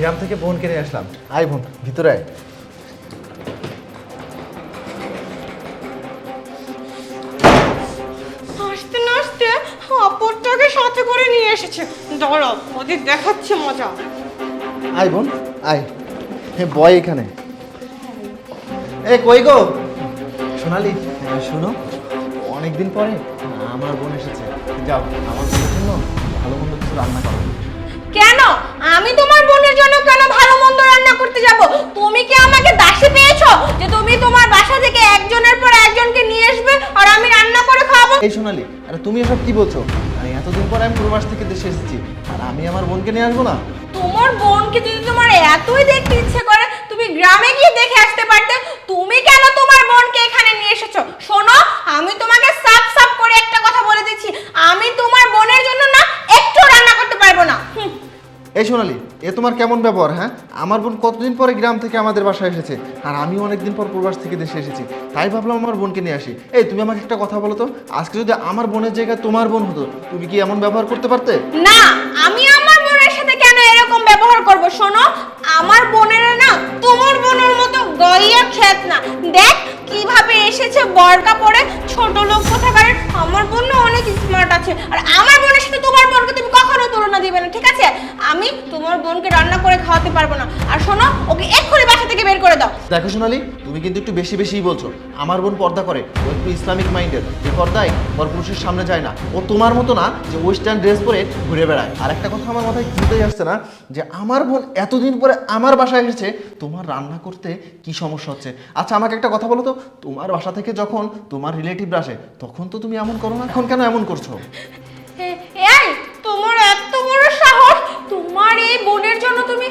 গ্রাম থেকে বোন কিনে আসলাম। আয় বোন ভিতরে আয়। আসতে না আসতে অপরটাকে সাথে করে নিয়ে এসেছে। দাঁড়াও ওদের দেখাচ্ছে মজা। আয় বোন আয়। হে বয় এখানে। এ কই গো? সোনালি হ্যাঁ, শোনো অনেকদিন পরে আমার বোন এসেছে। যাও আমার বোনের জন্য ভালো মন্দ কিছু রান্না করো। কেন? আমি তোমার বোনের জন্য কেন ভালো মন্দ রান্না করতে যাব? তুমি কি আমাকে দাসী পেয়েছ যে তুমি তোমার বাসা থেকে একজনের পর একজনকে নিয়ে আসবে আর আমি রান্না করে খাওয়াবো? এই সোনালি আরে তুমি এসব কি বলছো? আরে এতদিন পর আমি প্রবাস থেকে দেশে এসেছি আর আমি আমার বোনকে নিয়ে আসব না? তোমার বোনকে যদি তোমার এতই দেখতে ইচ্ছে করে তুমি গ্রামে গিয়ে দেখে আসতে পারতে তুমি এ তোমার কেমন ব্যবহার হ্যাঁ? আমার বোন কতদিন পরে গ্রাম থেকে আমাদের বাসায় এসেছে? আর আমি অনেকদিন পর প্রবাস থেকে দেশে এসেছি। তাই ভাবলাম আমার বোনকে নিয়ে আসি। এই, তুমি আমাকে একটা কথা বলো তো। আজকে যদি আমার বোনের জায়গায় তোমার বোন হতো, তুমি কি এমন ব্যবহার করতে পারতে? না, আমি আমার বোনের সাথে কেন এরকম ব্যবহার করব? শোনো, আমার বোনের না, তোমার বোনের মতো গইয়া খেত না। দেখ কীভাবে এসেছে বরকা পরে ছোট লোক কোথাকার আমার বোন অনেক স্মার্ট আছে। আর আমার বোনের সাথে তোমার বোনকে তুমি কখনো তুলনা দিবে না, ঠিক আছে? আমি তোমার বোনকে রান্না করে খাওয়াতে পারব না। আর শোনো, ওকে এক্ষুনি বাসা থেকে বের করে দাও। দেখো সোনালি, তুমি কিন্তু একটু বেশি বেশিই বলছো। আমার বোন পর্দা করে, ও একটু ইসলামিক মাইন্ডের। যে পর্দায় পরপুরুষের সামনে যায় না। ও তোমার মতো না যে ওয়েস্টার্ন ড্রেস পরে ঘুরে বেড়ায়। আর একটা কথা আমার মাথায় চিন্তাই আসছে না, যে আমার বোন এতদিন পরে আমার বাসায় এসেছে, তোমার রান্না করতে কি সমস্যা হচ্ছে? আচ্ছা আমাকে একটা কথা বলো তো। তোমার বাসা থেকে যখন তোমার রিলেটিভরা আসে, তখন তো তুমি এমন করো না? এখন কেন এমন করছ এ- এই তোমার এত বড় সাহস তোমার এই বোনের জন্য তুমি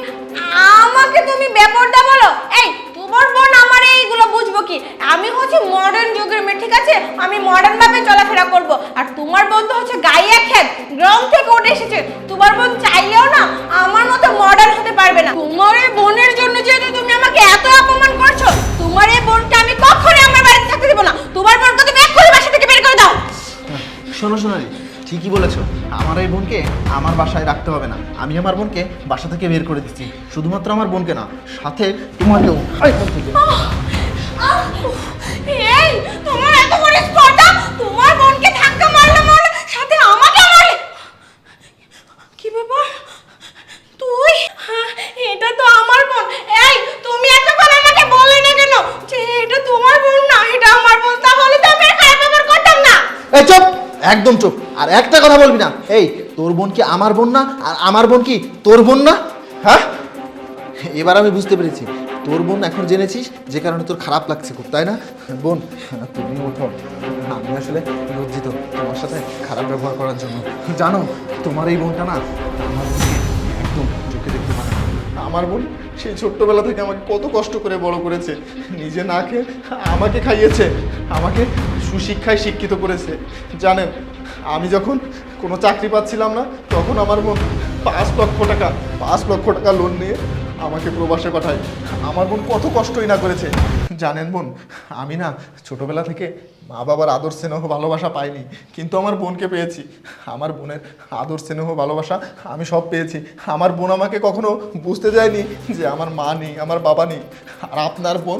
আমাকে তুমি বেপরদা বলো। এই, তোমার বোন আমার এইগুলো বুঝব কি? আমি হচ্ছে মডার্ন যুগের মেয়ে, ঠিক আছে? আমি মডার্ন ভাবে চলাফেরা করব। আর তোমার বোন তো হচ্ছে গাইয়া খেত গ্রাম থেকে উঠে এসেছে। তোমার বোন চাইলেও না আমার মতো মডার্ন হতে পারবে না। তোমার এই বোনের জন্য যেহেতু তুমি আমাকে এত অপমান করছ, তোমার এই বোনকে আমি কখনোই আমার বাড়িতে থাকতে দেবো না। তোমার বোনকে তুমি এক্ষুনি বাসা থেকে বের করে দাও। শোনো সোনালি, ঠিকই বলেছ। আমার এই বোনকে আমার বাসায় রাখতে হবে না। আমি আমার বোনকে বাসা থেকে বের করে দিচ্ছি। শুধুমাত্র আমার বোনকে না, সাথে তোমাকেও। তোমার এত বড় তোমার বোনকে ধাক্কা মারলে মারলে সাথে আমাকে মারলে কি ব্যাপার তুই হ্যাঁ, এটা তো আমার বোন এই তুমি এতক্ষণ আমাকে বললে না কেন যে এটা তোমার বোন না এটা আমার বোন তাহলে তো আমি আর খারাপ ব্যবহার করতাম না এই চুপ একদম চুপ। আর একটা কথা বলবি না। এই, তোর বোন কি আমার বোন না? আর আমার বোন কি তোর বোন না? হ্যাঁ? এবার আমি বুঝতে পেরেছি। তোর বোন এখন জেনেছিস যে কারণে তোর খারাপ লাগছে খুব, তাই না? বোন, তুমি ওঠো। আমি আসলে লজ্জিত তোমার সাথে খারাপ ব্যবহার করার জন্য। জানো, তোমার এই বোনটা না একদম চোখে দেখতে পারে। আমার বোন সেই ছোট্টবেলা থেকে আমাকে কত কষ্ট করে বড় করেছে। নিজে না খেয়ে আমাকে খাইয়েছে। আমাকে সুশিক্ষায় শিক্ষিত করেছে। জানেন, আমি যখন কোনো চাকরি পাচ্ছিলাম না, তখন আমার বোন পাঁচ লক্ষ টাকা, পাঁচ লক্ষ টাকা লোন নিয়ে আমাকে প্রবাসে পাঠায়। আমার বোন কত কষ্টই না করেছে। জানেন বোন, আমি না ছোটবেলা থেকে মা বাবার আদর, স্নেহ, ভালোবাসা পাইনি, কিন্তু আমার বোনকে পেয়েছি। আমার বোনের আদর, স্নেহ, ভালোবাসা আমি সব পেয়েছি। আমার বোন আমাকে কখনো বুঝতে যায়নি যে আমার মা নেই, আমার বাবা নেই। আর আপনার বোন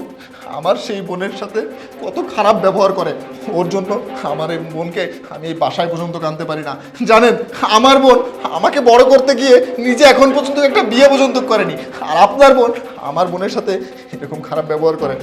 আমার সেই বোনের সাথে কত খারাপ ব্যবহার করে। ওর জন্য আমার এই বোনকে আমি এই বাসায় পর্যন্ত কানতে পারি না। জানেন, আমার বোন আমাকে বড় করতে গিয়ে নিজে এখন পর্যন্ত একটা বিয়ে পর্যন্ত করেনি। আর আপনার বোন আমার বোনের সাথে এরকম খারাপ ব্যবহার করে।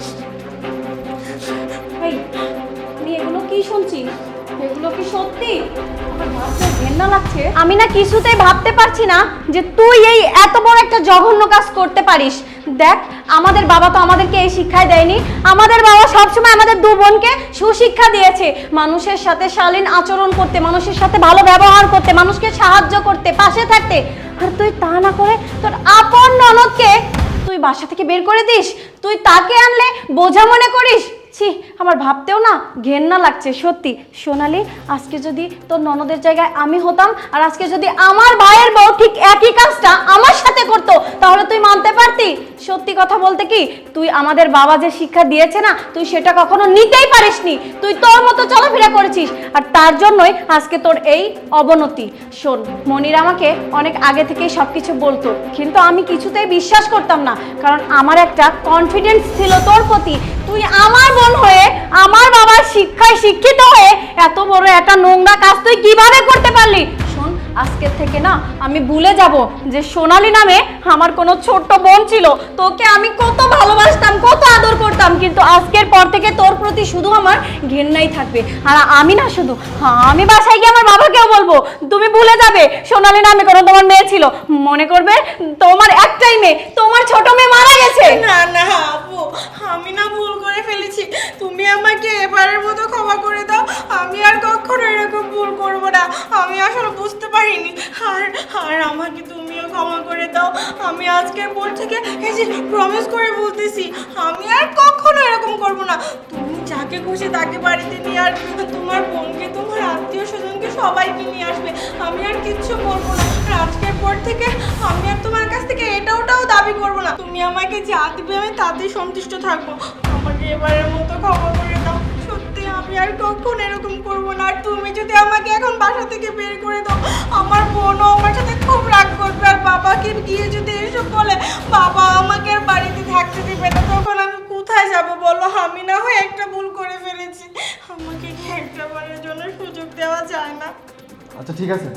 আমি না কিছুতেই ভাবতে পারছি না যে তুই এই এত বড় একটা জঘন্য কাজ করতে পারিস। দেখ, আমাদের বাবা তো আমাদেরকে এই শিক্ষায় দেয়নি। আমাদের বাবা সবসময় আমাদের দু বোনকে সুশিক্ষা দিয়েছে। মানুষের সাথে শালীন আচরণ করতে, মানুষের সাথে ভালো ব্যবহার করতে, মানুষকে সাহায্য করতে, পাশে থাকতে। আর তুই তা না করে তোর আপন ননদকে তুই বাসা থেকে বের করে দিস? তুই তাকে আনলে বোঝা মনে করিস? ছি, আমার ভাবতেও না ঘেন্না লাগছে, সত্যি। সোনালি, আজকে যদি তোর ননদের জায়গায় আমি হতাম, আর আজকে যদি আমার ভাইয়ের বউ ঠিক একই কাজটা আমার সাথে করতো, তাহলে তুই মানতে পারতি? সত্যি কথা বলতে কি, তুই আমাদের বাবা যে শিক্ষা দিয়েছে না, তুই সেটা কখনো নিতেই পারিসনি। তুই তোর মতো চলাফেরা করেছিস, আর তার জন্যই আজকে তোর এই অবনতি। শোন, মনির আমাকে অনেক আগে থেকেই সব কিছু বলতো, কিন্তু আমি কিছুতেই বিশ্বাস করতাম না, কারণ আমার একটা কনফিডেন্স ছিল তোর প্রতি। তুই আমার বোন হয়ে আমার বাবার শিক্ষায় শিক্ষিত হয়ে এত বড় একটা নোংরা কাজ তুই কীভাবে করতে পারলি? শোন, আজকের থেকে না আমি ভুলে যাব যে সোনালি নামে আমার কোনো ছোট্ট বোন ছিল। তোকে আমি কত ভালোবাসতাম, কত আদর করতাম, কিন্তু আজকের পর থেকে তোর প্রতি শুধু আমার ঘেন্নাই থাকবে। আর আমি না শুধু হ্যাঁ আমি বাসায় গিয়ে আমার বাবাকেও বলব, তুমি ভুলে যাবে, সোনালি নামে কোনো তোমার মেয়ে ছিল। মনে করবে, তোমার একটাই মেয়ে, তোমার ছোট মেয়ে মারা গেছে। না না আপু আমি না ভুল করে ফেলেছি তুমি আমাকে এবারের মতো ক্ষমা করে দাও। আমি আর কখনো এরকম ভুল করব না। আমি আসলে বুঝতে পারিনি। আর আর আমাকে তুমিও ক্ষমা করে দাও। আমি আজকের পর থেকে এই যে প্রমিস করে বলতেছি, আমি আর কখনো এরকম করব না। তুমি যাকে খুশি তাকে বাড়িতে নিয়ে আসবে, তোমার বোনকে, তোমার আত্মীয় স্বজনকে সবাইকে নিয়ে আসবে। আমি আর কিচ্ছু করব না। আর আজকের পর থেকে আমি আর তোমার কাছ থেকে এটা ওটাও দাবি করব না। তুমি আমাকে যা দিবে আমি তাতেই সন্তুষ্ট থাকব। আমাকে এবারের মতো ক্ষমা করে দাও। আমি আর কখন এরকম করব না? আর তুমি যদি আমাকে এখন বাসা থেকে বের করে দাও, আমার বোনও আমার সাথে খুব রাগ করবে। আর বাবাকে গিয়ে যদি এসব বলে, বাবা আমাকে আর বাড়িতে থাকতে দেবে না। তখন আমি কোথায় যাব বলো? আমি না হয় একটা ভুল করে ফেলেছি। আমাকে কি একটা বারের জন্য সুযোগ দেওয়া যায় না? আচ্ছা ঠিক আছে।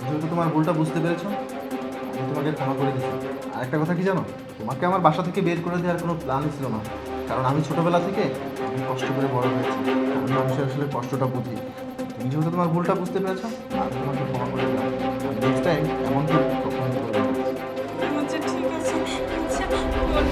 যেহেতু তোমার ভুলটা বুঝতে পেরেছ। তোমাকে ক্ষমা করে দিচ্ছি। আর একটা কথা কি জানো? তোমাকে আমার বাসা থেকে বের করে দেওয়ার কোনো প্ল্যানই ছিল না। কারণ আমি ছোটবেলা থেকে আমি কষ্ট করে বড় হয়েছি। আমি মানুষের আসলে কষ্টটা বুঝি। তুমি যেহেতু তোমার ভুলটা বুঝতে পেরেছ আমি তোমাকে ক্ষমা করে দিলাম। নেক্সট টাইম এমন করবে আচ্ছা ঠিক আছে। আচ্ছা বোন।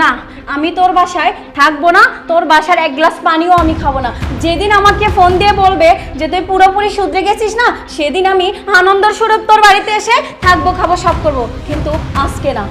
না আমি তোর বাসায় থাকব না। তোর বাসার এক গ্লাস পানিও আমি খাব না। যেদিন আমাকে ফোন দিয়ে বলবে যে, তুই পুরোপুরি শুধরে গেছিস না? সেদিন আমি আনন্দ স্বরূপ তোর বাড়িতে এসে থাকব, খাব, সব করব। কিন্তু আজকে না।